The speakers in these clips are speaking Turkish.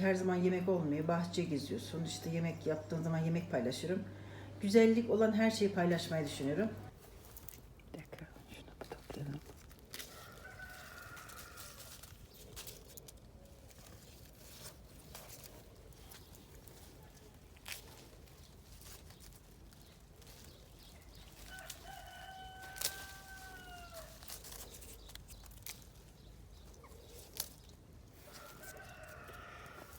Her zaman yemek olmuyor. Bahçe geziyorsun. İşte yemek yaptığın zaman yemek paylaşırım. Güzellik olan her şeyi paylaşmayı düşünüyorum. Bir dakika. Şunu toplayalım.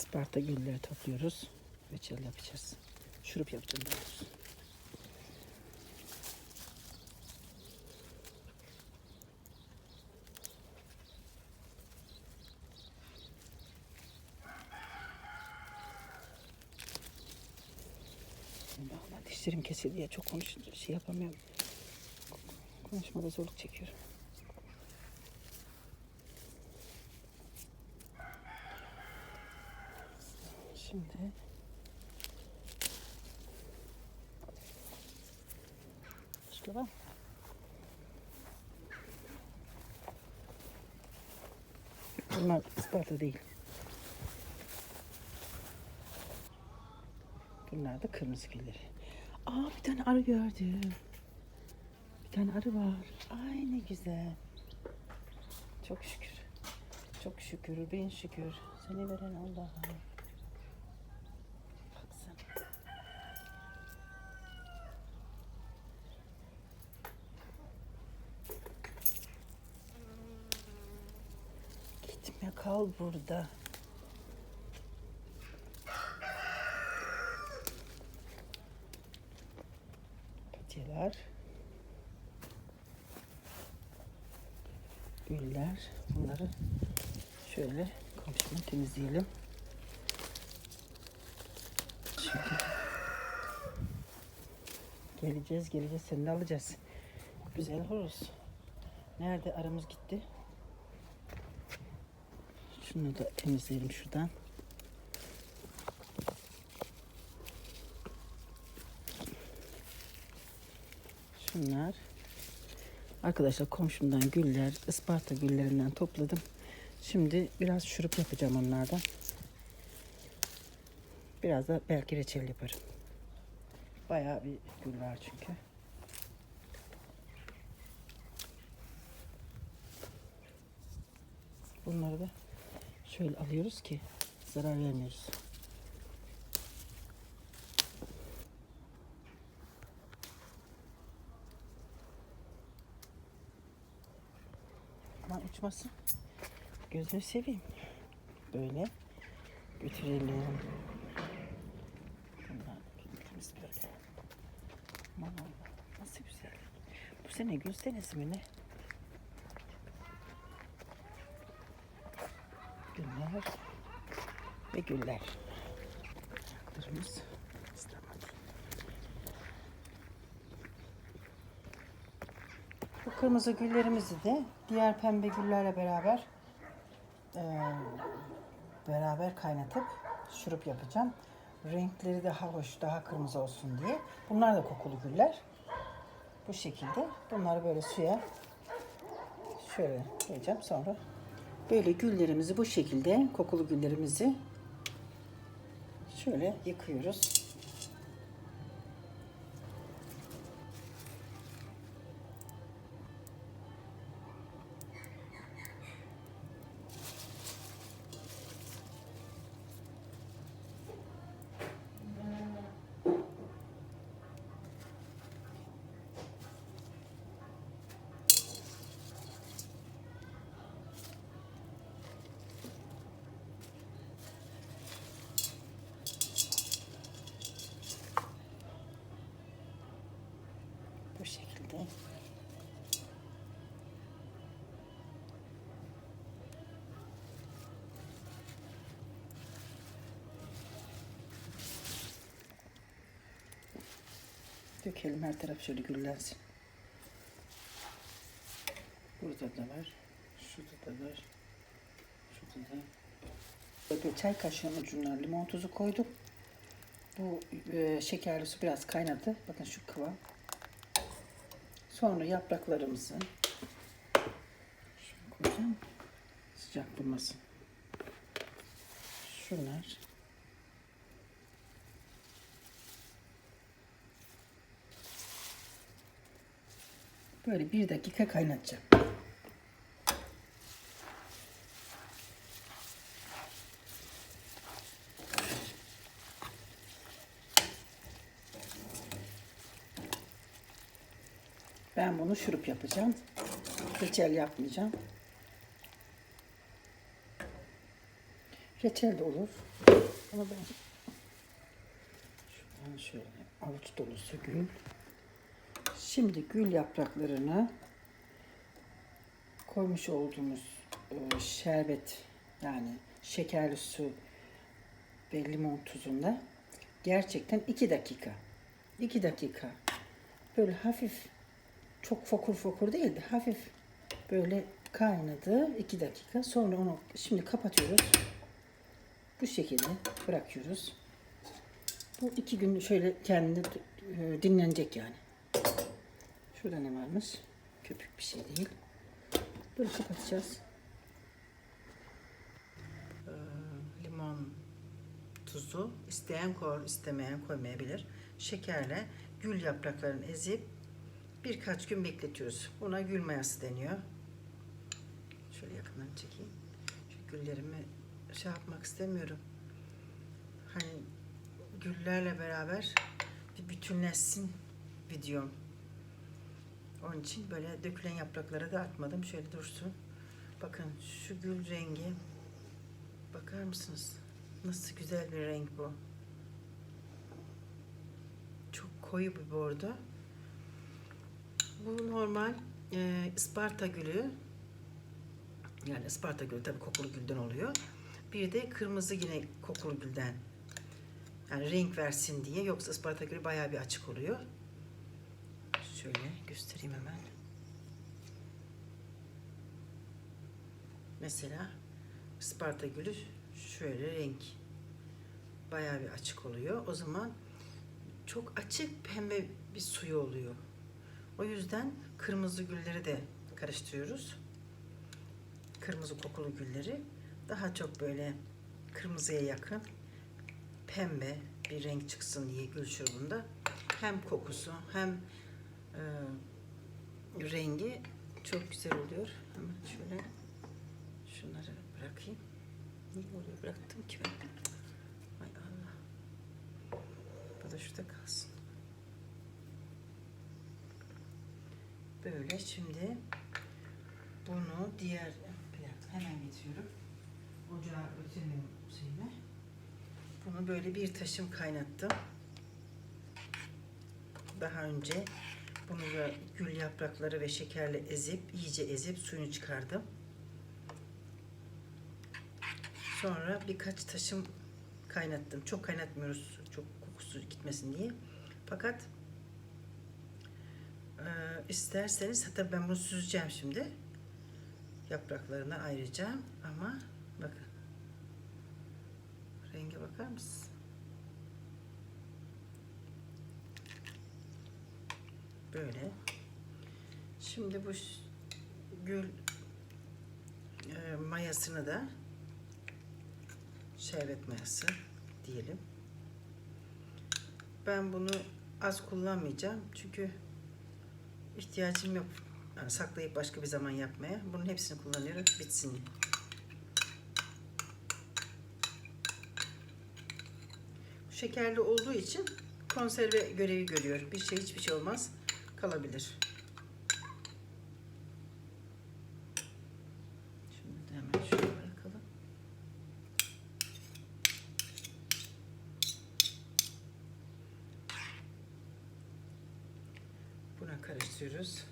Isparta gülleri topluyoruz. Reçel yapacağız. Şurup yapacağım. Valla dişlerim kesildi diye çok konuşunca şey yapamıyorum. Konuşmada zorluk çekiyorum. Şimdi var mı? Bunlar Isparta değil. Bunlar da kırmızı gülleri. Aa bir tane arı gördüm. Bir tane arı var. Ay ne güzel. Çok şükür. Çok şükür, bin şükür. Seni veren Allah'a. Kal burada. Patiyeler. Güller. Bunları şöyle komşumu temizleyelim. Şimdi geleceğiz geleceğiz seni de alacağız. Güzel horoz. Nerede aramız gitti? Şunu da temizleyelim şuradan. Şunlar. Arkadaşlar komşumdan güller, Isparta güllerinden topladım. Şimdi biraz şurup yapacağım onlardan. Biraz da belki reçel yaparım. Bayağı bir gül var çünkü. Bunları da şöyle alıyoruz ki zarar vermiyoruz. Aman uçmasın. Gözünü seveyim. Böyle götürelim. Bunlar böyle. Aman Allah nasıl güzel. Bu sene gül senesi mi ne? Güller ve güller. Ayaklarımız ıslanmadı. Bu kırmızı güllerimizi de diğer pembe güllerle beraber eee, beraber kaynatıp şurup yapacağım. Renkleri daha hoş, daha kırmızı olsun diye. Bunlar da kokulu güller. Bu şekilde. Bunları böyle suya şöyle koyacağım sonra. Böyle güllerimizi bu şekilde, kokulu güllerimizi şöyle yıkıyoruz. Dökelim her taraf şöyle güllensin. Burada da var. Şurada da var. Şurada da. Böyle çay kaşığının ucuna limon tuzu koydum. Bu e, şekerli su biraz kaynadı. Bakın şu kıvam. Sonra yapraklarımızı şunu koyacağım. Sıcak durmasın. Şunlar. Böyle bir dakika kaynatacağım. Ben bunu şurup yapacağım. Reçel yapmayacağım. Reçel de olur. Ama ben şuradan şöyle avuç dolusu gül. Şimdi gül yapraklarını koymuş olduğumuz e, şerbet yani şekerli su ve limon tuzunda gerçekten 2 dakika 2 dakika böyle hafif çok fokur fokur değil de hafif böyle kaynadı 2 dakika. Sonra onu şimdi kapatıyoruz. Bu şekilde bırakıyoruz. Bu iki gün şöyle kendini e, dinlenecek yani şurada ne varmış köpük bir şey değil böyle kapatacağız Ee, limon tuzu isteyen koyar, istemeyen koymayabilir. Şekerle gül yapraklarını ezip birkaç gün bekletiyoruz. Buna gül mayası deniyor. Şöyle yakından çekeyim. Şu güllerimi şey yapmak istemiyorum. Hani güllerle beraber bir bütünleşsin videom. Onun için böyle dökülen yapraklara da atmadım. Şöyle dursun. Bakın şu gül rengi Bakar mısınız? Nasıl güzel bir renk bu. Çok koyu bir bordo. Bu normal e, Isparta gülü. Yani Isparta gülü tabii kokulu gülden oluyor. Bir de kırmızı yine kokulu gülden. Yani renk versin diye. Yoksa Isparta gülü bayağı bir açık oluyor. Şöyle göstereyim hemen. Mesela Isparta gülü şöyle renk bayağı bir açık oluyor. O zaman çok açık pembe bir suyu oluyor. O yüzden kırmızı gülleri de karıştırıyoruz. Kırmızı kokulu gülleri daha çok böyle kırmızıya yakın pembe bir renk çıksın diye gül şurubunda hem kokusu hem e, rengi çok güzel oluyor. Hemen şöyle şunları bırakayım. Niye oraya bıraktım ki ben? Ay Allah. Bu da şurada kalsın. Böyle şimdi bunu diğer hemen getiriyorum. Ocağa götürmüyorum şeyine. Bunu böyle bir taşım kaynattım. Daha önce bunu da gül yaprakları ve şekerle ezip, iyice ezip suyunu çıkardım. Sonra birkaç taşım kaynattım. Çok kaynatmıyoruz. Çok kokusu gitmesin diye. Fakat e, isterseniz hatta ben bunu süzeceğim şimdi. Yapraklarına ayıracağım ama bakın. Renge bakar mısınız? Böyle. Şimdi bu gül e, mayasını da şerbet mayası diyelim. Ben bunu az kullanmayacağım çünkü ihtiyacım yok. Yani saklayıp başka bir zaman yapmaya. Bunun hepsini kullanıyorum bitsin. Şekerli olduğu için konserve görevi görüyor. Bir şey hiçbir şey olmaz. Kalabilir. Şimdi hemen şöyle bırakalım. Buna karıştırıyoruz.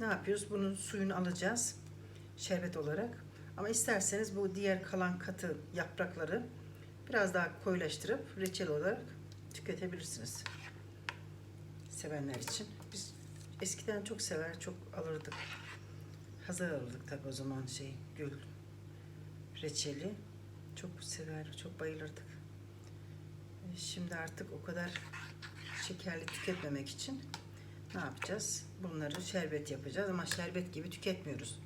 Ne yapıyoruz? Bunun suyunu alacağız. Şerbet olarak. Ama isterseniz bu diğer kalan katı yaprakları biraz daha koyulaştırıp reçel olarak tüketebilirsiniz. Sevenler için. Biz eskiden çok sever, çok alırdık. Hazır alırdık tabii o zaman şey gül reçeli. Çok sever, çok bayılırdık. Şimdi artık o kadar şekerli tüketmemek için ne yapacağız? Bunları şerbet yapacağız ama şerbet gibi tüketmiyoruz.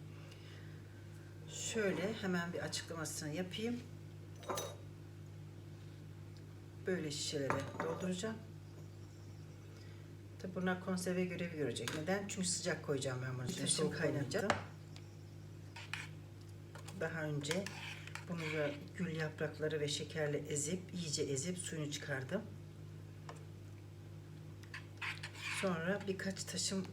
Şöyle hemen bir açıklamasını yapayım. Böyle şişelere dolduracağım. Tabi bunlar konserve görevi görecek. Neden? Çünkü sıcak koyacağım ben bunu. Şimdi kaynatacağım. Daha önce bunu da gül yaprakları ve şekerle ezip, iyice ezip suyunu çıkardım. Sonra birkaç taşım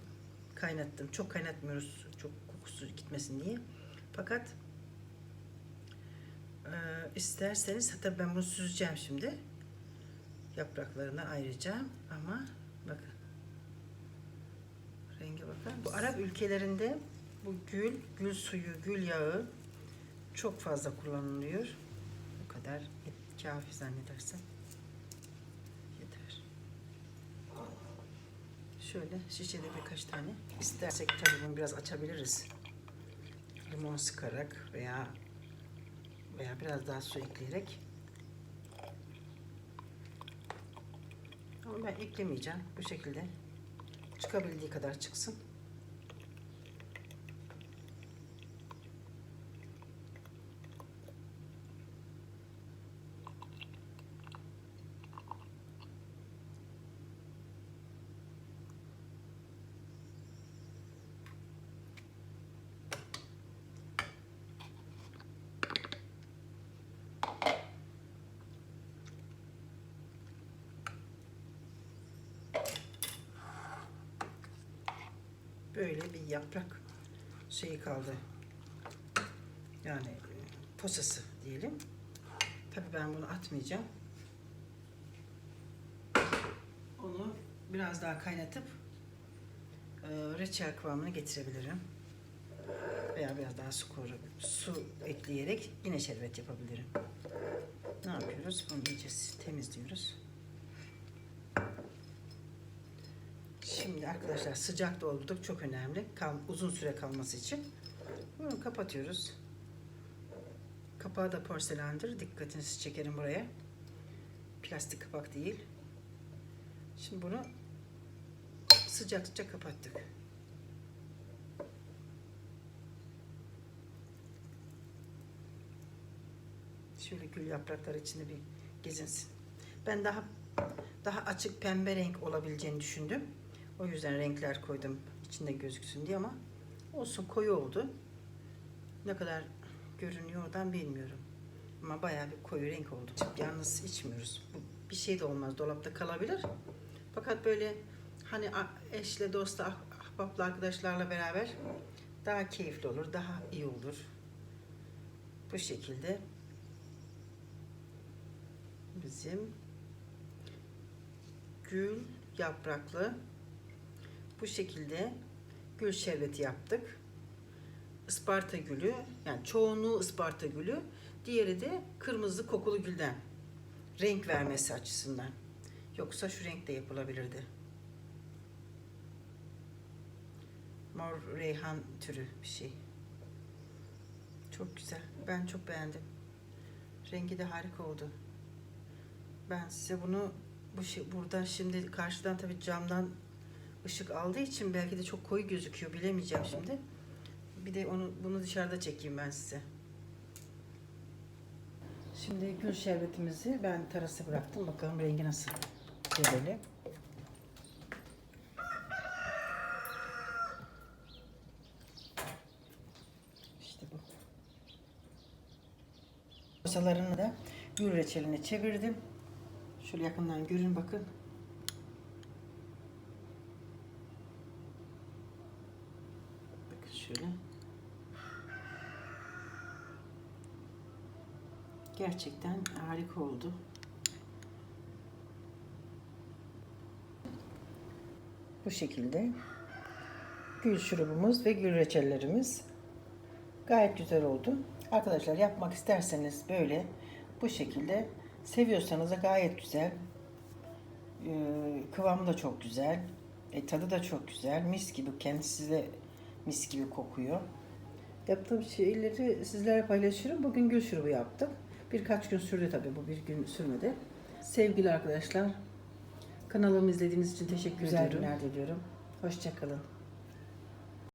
kaynattım. Çok kaynatmıyoruz. Çok kokusu gitmesin diye. Fakat e, isterseniz hatta ben bunu süzeceğim şimdi. Yapraklarını ayıracağım ama bakın renge bakın. Bu Arap ülkelerinde bu gül, gül suyu, gül yağı çok fazla kullanılıyor. Bu kadar kafi zannedersem. Yeter. Şöyle şişede birkaç tane. İstersek tabii bunu biraz açabiliriz. Limon sıkarak veya veya biraz daha su ekleyerek. Ama ben eklemeyeceğim. Bu şekilde çıkabildiği kadar çıksın. Böyle bir yaprak şeyi kaldı. Yani e, posası diyelim. Tabii ben bunu atmayacağım. Onu biraz daha kaynatıp e, reçel kıvamına getirebilirim. Veya biraz daha su koyup su ekleyerek yine şerbet yapabilirim. Ne yapıyoruz? Bunu iyice temizliyoruz. Şimdi arkadaşlar sıcak doldurduk çok önemli. Kal, uzun süre kalması için. Bunu kapatıyoruz. Kapağı da porselendir. Dikkatinizi çekerim buraya. Plastik kapak değil. Şimdi bunu sıcak sıcak kapattık. Şöyle gül yaprakları içinde bir gezinsin. Ben daha daha açık pembe renk olabileceğini düşündüm. O yüzden renkler koydum içinde gözüksün diye ama olsun koyu oldu. Ne kadar görünüyor oradan bilmiyorum. Ama bayağı bir koyu renk oldu. Yalnız içmiyoruz. Bu bir şey de olmaz. Dolapta kalabilir. Fakat böyle hani eşle, dostla, ah- ahbapla, arkadaşlarla beraber daha keyifli olur. Daha iyi olur. Bu şekilde bizim gül yapraklı bu şekilde gül şerbeti yaptık. Isparta gülü, yani çoğunluğu Isparta gülü, diğeri de kırmızı kokulu gülden. Renk vermesi açısından. Yoksa şu renkte yapılabilirdi. Mor reyhan türü bir şey. Çok güzel. Ben çok beğendim. Rengi de harika oldu. Ben size bunu bu şey, burada şimdi karşıdan tabii camdan ışık aldığı için belki de çok koyu gözüküyor bilemeyeceğim şimdi. Bir de onu bunu dışarıda çekeyim ben size. Şimdi gül şerbetimizi ben terasa bıraktım. Bakalım rengi nasıl. Böyle. İşte bu. Masalarını da gül reçeline çevirdim. Şöyle yakından görün. Bakın şöyle. Gerçekten harika oldu. Bu şekilde gül şurubumuz ve gül reçellerimiz gayet güzel oldu. Arkadaşlar yapmak isterseniz böyle bu şekilde seviyorsanız da gayet güzel. Ee, kıvamı da çok güzel. E, tadı da çok güzel. Mis gibi kendisi de mis gibi kokuyor. Yaptığım şeyleri sizlerle paylaşıyorum. Bugün gül şurubu yaptık. Birkaç gün sürdü tabii bu bir gün sürmedi. Sevgili arkadaşlar Kanalımı izlediğiniz için teşekkür Güzel ediyorum. günler diliyorum. Hoşçakalın.